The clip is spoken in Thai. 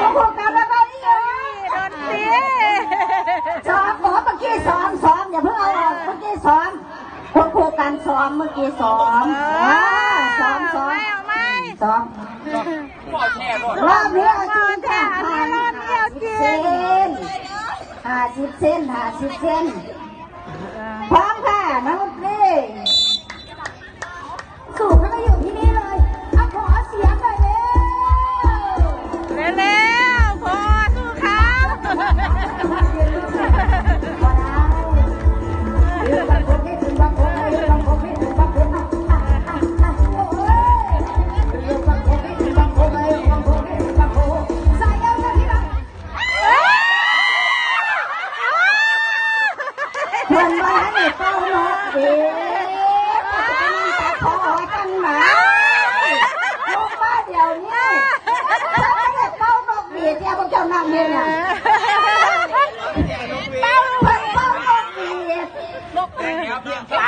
โอ้โหกับแล้วไปนี่โดนตีซ้อมขอเมื่อกี้ซ้อมซ้อมอย่าเพิ่งเอาออกเมื่อกี้ซ้อมควบคู่กันซ้อมเมื่อกี้ซ้อมอ่าซ้อมซ้อมไเอาไม่ซ้อมรอบนี้อาจริค่ะรบนี้เห้าสิบเซนห้าสิบเซนพร้อมค่ะน้อง มันมาให้เต้านกเด็กมันจะขอกันมาลูกมาเดี๋ยวนี้ถ้าเด็กเต้านกเด็กเดี๋ยวพวกเจ้านางเนี่ยเต้านกเด็กนกเด็ก